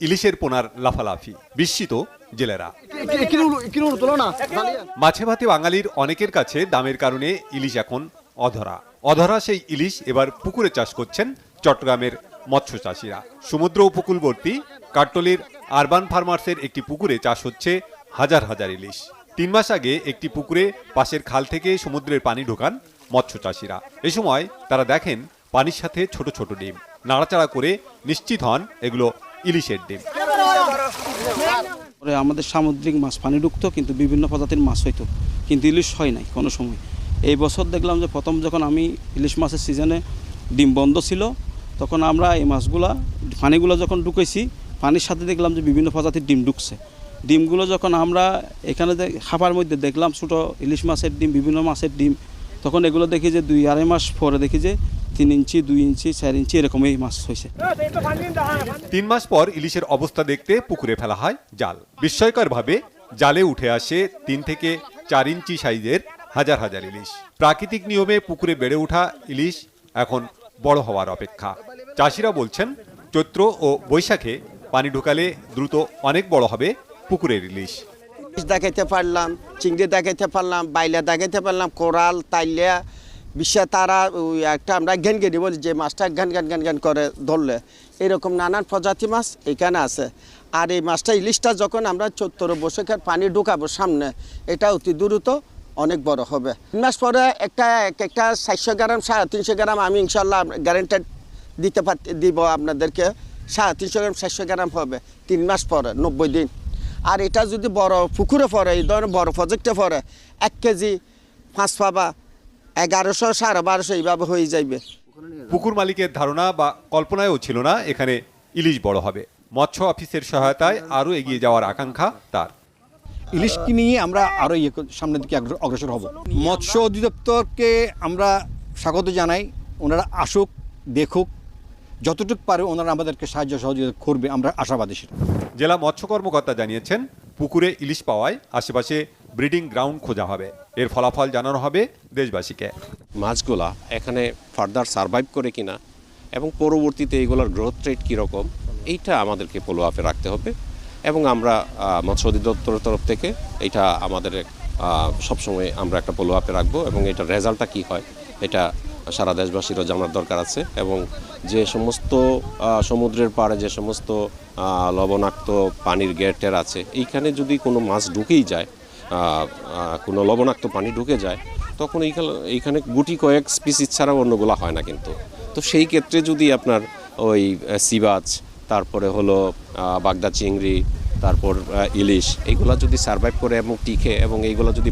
ইলিশের পোনার লাফালাফি বিস্মিত জেলেরা। মাছে ভাতে বাঙালির অনেকের কাছে দামের কারণে ইলিশ এখন অধরা। অধরা সেই ইলিশ এবার পুকুরে চাষ করছেন চট্টগ্রামের মৎস্য চাষিরা। সমুদ্র উপকূলবর্তী কাট্টলির আরবান ফার্মার্সের একটি পুকুরে চাষ হচ্ছে হাজার হাজার ইলিশ। তিন মাস আগে একটি পুকুরে পাশের খাল থেকে সমুদ্রের পানি ঢোকান মৎস্য চাষিরা। এ সময় তারা দেখেন পানির সাথে ছোট ছোট ডিম। নাড়াচাড়া করে নিশ্চিত হন এগুলো ইলিশের ডিম। আমাদের সামুদ্রিক মাছ পানি ঢুকতো কিন্তু বিভিন্ন প্রজাতির মাছ হইতো, কিন্তু ইলিশ হয় নাই কোনো সময়। এই বছর দেখলাম যে প্রথম যখন আমি ইলিশ মাছের সিজনে ডিম বন্ধ ছিল, তখন আমরা এই মাছগুলা, পানিগুলো যখন ঢুকেছি পানির সাথে দেখলাম যে বিভিন্ন প্রজাতির ডিম ঢুকছে। ডিমগুলো যখন আমরা এখানে খাবার মধ্যে দেখলাম ছোটো ইলিশ মাছের ডিম, বিভিন্ন মাছের ডিম, তখন এগুলো দেখি যে দুই আড়াই মাস পরে দেখি যে তিন ইঞ্চি দুই ইঞ্চি চার ইঞ্চি এরকমই মাছ হয়েছে। তিন মাস পর ইলিশের অবস্থা দেখতে পুকুরে ফেলা হয় জাল। বিস্ময়করভাবে জালে উঠে আসে তিন থেকে চার ইঞ্চি সাইজের হাজার হাজার ইলিশ। প্রাকৃতিক নিয়মে পুকুরে বেড়ে ওঠা ইলিশ এখন বড় হওয়ার অপেক্ষা। চাষিরা বলছেন চৈত্র ও বৈশাখে পানি ঢুকালে দ্রুত অনেক বড় হবে পুকুরের ইলিশ। ইলিশ দেখাইতে পারলাম চিংড়ি দেখাইতে পারলাম বাইলা দেখাইতে পারলাম কোরাল তাইলিয়া বিশ্বা তারা একটা আমরা ঘ্যান ঘেনি বলি যে মাছটা ঘ্যান ঘ্যান ঘ্যান ঘ্যান করে ধরলে। এরকম নানান প্রজাতি মাছ এখানে আছে। আর এই মাছটা ইলিশটা যখন আমরা চত্বর বসেখার পানি ঢুকাবো সামনে, এটা অতি দ্রুত অনেক বড় হবে। তিন মাস পরে একটা, এক একটা চারশো গ্রাম, সাড়ে তিনশো গ্রাম আমি ইনশাল্লাহ গ্যারেন্টেড দিতে পার, দিব আপনাদেরকে। সাড়ে তিনশো গ্রাম, চারশো গ্রাম হবে তিন মাস পরে, নব্বই দিন। আর এটা যদি বড় পুকুরে পড়ে, এই ধরনের বড় প্রজেক্টে পড়ে, এক কেজি পাঁচ পাবা এগারোশো সাড়ে বারোশো এইভাবে হয়ে যাইবে। পুকুর মালিকের ধারণা বা কল্পনায়ও ছিল না এখানে ইলিশ বড় হবে। মৎস্য অফিসের সহায়তায় আরও এগিয়ে যাওয়ার আকাঙ্ক্ষা তার। ইলিশকে নিয়ে আমরা আরও ইয়ে সামনের দিকে অগ্রসর হব? মৎস্য অধিদপ্তরকে আমরা স্বাগত জানাই। ওনারা আসুক দেখুক যতটুকু পারে ওনারা আমাদেরকে সাহায্য সহযোগিতা করবে আমরা আশাবাদী সেটা। জেলা মৎস্য কর্মকর্তা জানিয়েছেন পুকুরে ইলিশ পাওয়ায় আশেপাশে ব্রিডিং গ্রাউন্ড খোঁজা হবে। এর ফলাফল জানানো হবে দেশবাসীকে। মাছগুলা এখানে ফার্দার সারভাইভ করে কিনা এবং পরবর্তীতে এগুলোর গ্রোথ রেট কীরকম, এইটা আমাদেরকে ফলো আপে রাখতে হবে এবং আমরা মৎস্য অধিদপ্তরের তরফ থেকে এটা আমাদের সবসময় আমরা একটা ফলো আপে রাখব এবং এটার রেজাল্টটা কী হয়, এটা সারা দেশবাসীরও জানার দরকার আছে এবং যে সমস্ত সমুদ্রের পাড়ে যে সমস্ত লবণাক্ত পানির গেটের আছে, এইখানে যদি কোনো মাছ ঢুকেই যায় কোনো লবণাক্ত পানি ঢুকে যায়, তখন এইখানে এইখানে গুটি কয়েক স্পিসিস ছাড়া অন্যগুলো হয় না কিন্তু। তো সেই ক্ষেত্রে যদি আপনার ওই সিবাজ, তারপরে হলো বাগদা চিংড়ি, তারপর ইলিশ এইগুলো যদি সার্ভাইভ করে এবং টিকে এবং এইগুলো যদি